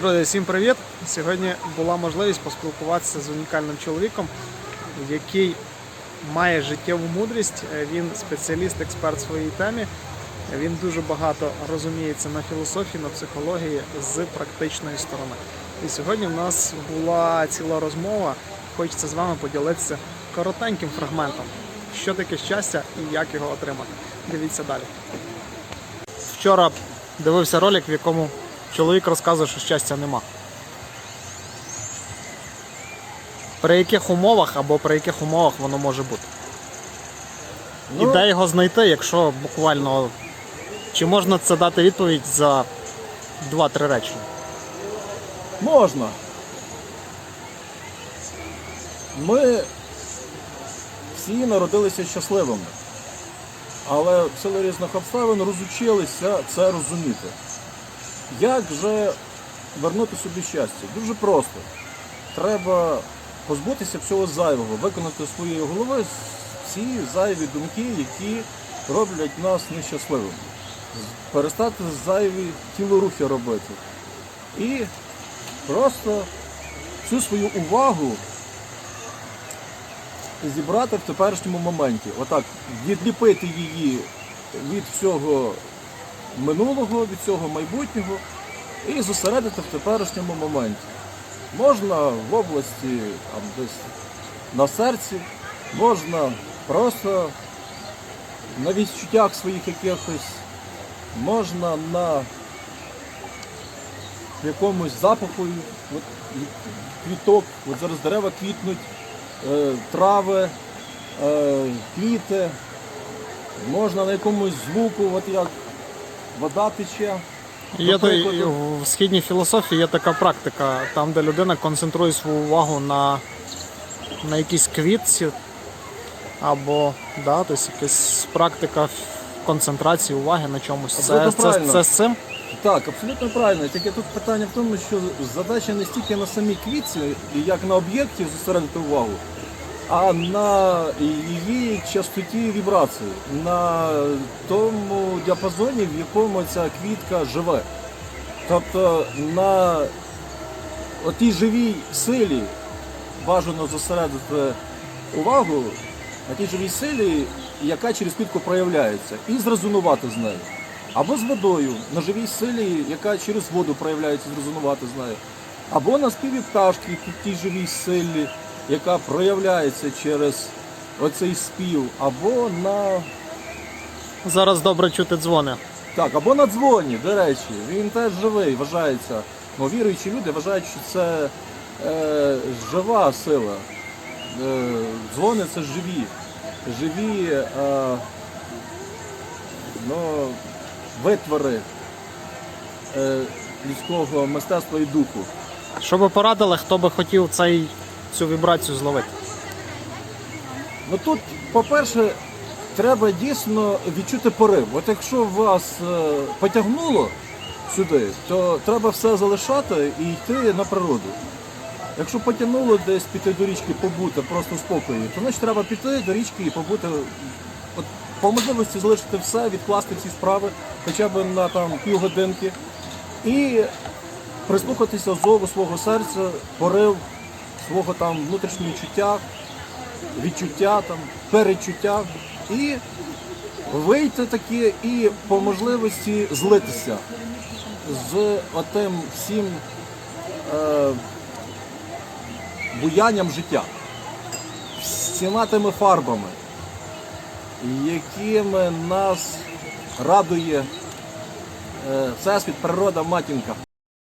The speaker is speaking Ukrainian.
Друзі, всім привіт! Сьогодні була можливість поспілкуватися з унікальним чоловіком, який має життєву мудрість. Він спеціаліст, експерт своїй темі. Він дуже багато розуміється на філософії, на психології з практичної сторони. І сьогодні в нас була ціла розмова. Хочеться з вами поділитися коротеньким фрагментом, що таке щастя і як його отримати. Дивіться далі. Вчора дивився ролик, в якому чоловік розказує, що щастя нема. При яких умовах або при яких умовах воно може бути? І Ну, де його знайти, якщо буквально. Чи можна це дати відповідь за 2-3 речення? Можна. Ми всі народилися щасливими, але в силу різних обставин розучилися це розуміти. Як же вернути собі щастя? Дуже просто. Треба позбутися всього зайвого, виконати своєї голови всі зайві думки, які роблять нас нещасливими. Перестати зайві тілорухи робити. І просто всю свою увагу зібрати в теперішньому моменті. Отак, відліпити її від всього минулого, від всього майбутнього і зосередити в теперішньому моменті. Можна в області там, десь на серці, можна просто на відчуттях своїх якихось, можна на якомусь запаху от, квіток, от зараз дерева квітнуть, е, трави, е, квіти, можна на якомусь звуку, от як вода тече. Є той, в східній філософії є така практика, там, де людина концентрує свою увагу на, на якійсь квітці, або да, тобто якась практика концентрації уваги на чомусь. Це, Абсолютно це, це з цим? Так, абсолютно правильно. Тільки тут питання в тому, що задача не стільки на самій квітці, як на об'єкті зосередити увагу, а на її частоті вібрації, на тому діапазоні, в якому ця квітка живе. Тобто на отій живій силі бажано зосередити увагу на тій живій силі, яка через квітку проявляється, і зрезонувати з нею. Або з водою, на живій силі, яка через воду проявляється, зрезонувати з нею. Або на співі пташки, тій живій силі, яка проявляється через оцей спів, або на Зараз добре чути дзвони. так, або на дзвоні, до речі, він теж живий, вважається. Ну, віруючі люди вважають, що це е, жива сила. Е, дзвони це живі. Живі е, ну, витвори е, людського мистецтва і духу. Що би порадили, хто би хотів цей, цю вібрацію зловити? Ну тут, по-перше, треба дійсно відчути порив. От якщо вас е, потягнуло сюди, то треба все залишати і йти на природу. Якщо потягнуло десь піти до річки, побути просто в спокої, то значить треба піти до річки і побути. От, по можливості залишити все, відкласти ці справи хоча б на там півгодинки і прислухатися зову свого серця, порив свого там внутрішнього чуття, відчуття, там, перечуття і вийти таки і по можливості злитися з отим всім е, буянням життя, всіма тими фарбами, якими нас радує е, Всесвіт, природа, матінка.